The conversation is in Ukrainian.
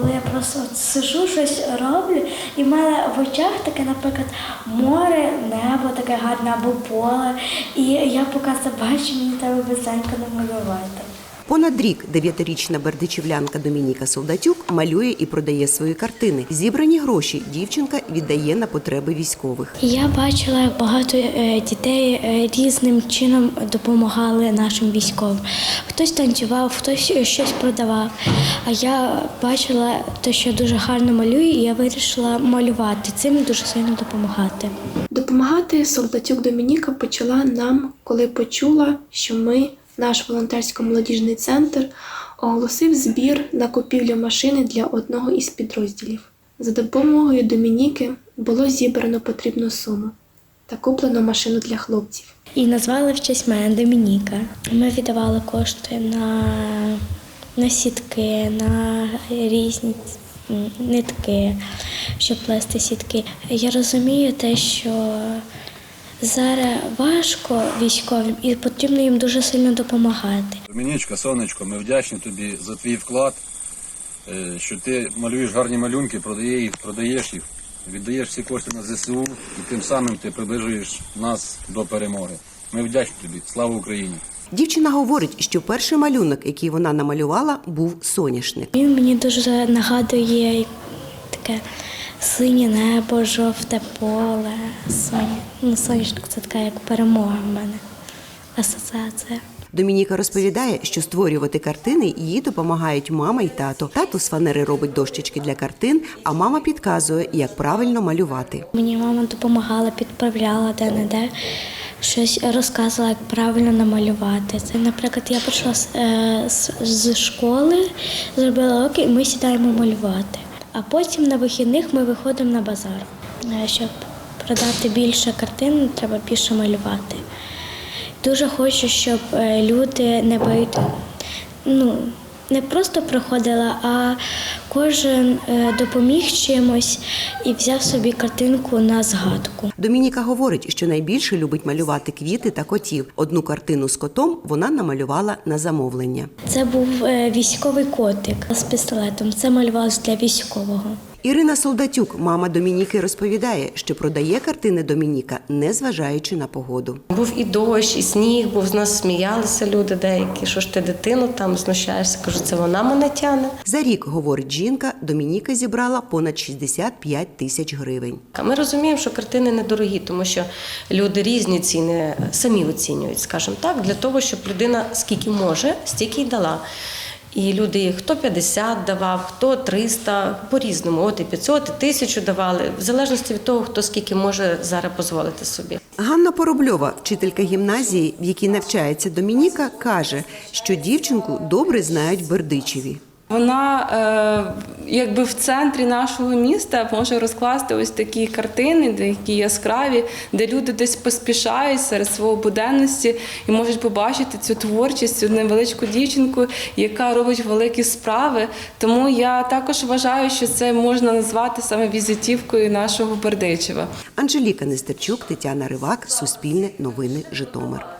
Коли я просто от сижу, щось роблю, і в мене в очах таке, наприклад, море, небо таке гарне або поле. І я поки це бачу, мені треба безенько намалювати. Понад рік дев'ятирічна бердичівлянка Домініка Солдатюк малює і продає свої картини. Зібрані гроші дівчинка віддає на потреби військових. Я бачила, багато е, дітей е, різним чином допомагали нашим військовим. Хтось танцював, хтось щось продавав. А я бачила те, що дуже гарно малюю, і я вирішила малювати. Цим дуже сильно допомагати. Допомагати солдатюк Домініка почала нам, коли почула, що ми, наш волонтерсько-молодіжний центр, оголосив збір на купівлю машини для одного із підрозділів. За допомогою Домініки було зібрано потрібну суму та куплено машину для хлопців. І назвали в честь мене Домініка. Ми віддавали кошти на, на сітки, на різні нитки, щоб плести сітки. Я розумію те, що зараз важко військовим і потрібно їм дуже сильно допомагати. Домінічка, сонечко, ми вдячні тобі за твій вклад, е, що ти малюєш гарні малюнки, продає їх, продаєш їх, віддаєш всі кошти на ЗСУ і тим самим ти приближуєш нас до перемоги. Ми вдячні тобі. Слава Україні! Дівчина говорить, що перший малюнок, який вона намалювала, був соняшник. Він мені дуже нагадує таке синє небо, жовте поле. Соня. Ну, сонячник це така як перемога в мене. Асоціація. Домініка розповідає, що створювати картини їй допомагають мама і тато. Тато з фанери робить дощечки для картин, а мама підказує, як правильно малювати. Мені мама допомагала, підправляла де-не-де, щось розказувала, як правильно намалювати. Це, наприклад, я прийшла з, е, з, з школи, зробила уроки, і ми сідаємо малювати. А потім на вихідних ми виходимо на базар. Е, Щоб продати більше картин, треба більше малювати. Дуже хочу, щоб е, люди не бають, ну, не просто приходила, а кожен е, допоміг чимось і взяв собі картинку на згадку. Домініка говорить, що найбільше любить малювати квіти та котів. Одну картину з котом вона намалювала на замовлення. Це був е, військовий котик з пістолетом. Це малювалося для військового. Ірина Солдатюк, мама Домініки, розповідає, що продає картини Домініка, не зважаючи на погоду. Був і дощ, і сніг, був з нас сміялися люди деякі. Що ж ти дитину там знущаєшся? Кажу, це вона мене тяне. За рік, говорить жінка, Домініка зібрала понад 65 тисяч гривень. Ми розуміємо, що картини недорогі, тому що люди різні ціни самі оцінюють, скажімо так, для того, щоб людина скільки може, стільки й дала. І люди хто 50 давав, хто 300, по-різному. От і 500, і 1000 давали, в залежності від того, хто скільки може зараз дозволити собі. Ганна Поробльова, вчителька гімназії, в якій навчається Домініка, каже, що дівчинку добре знають Бердичеві. Вона е, якби в центрі нашого міста може розкласти ось такі картини, такі яскраві, де люди десь поспішають серед свого буденності і можуть побачити цю творчість, цю невеличку дівчинку, яка робить великі справи. Тому я також вважаю, що це можна назвати саме візитівкою нашого Бердичева. Анжеліка Нестерчук, Тетяна Ривак, Суспільне новини, Житомир.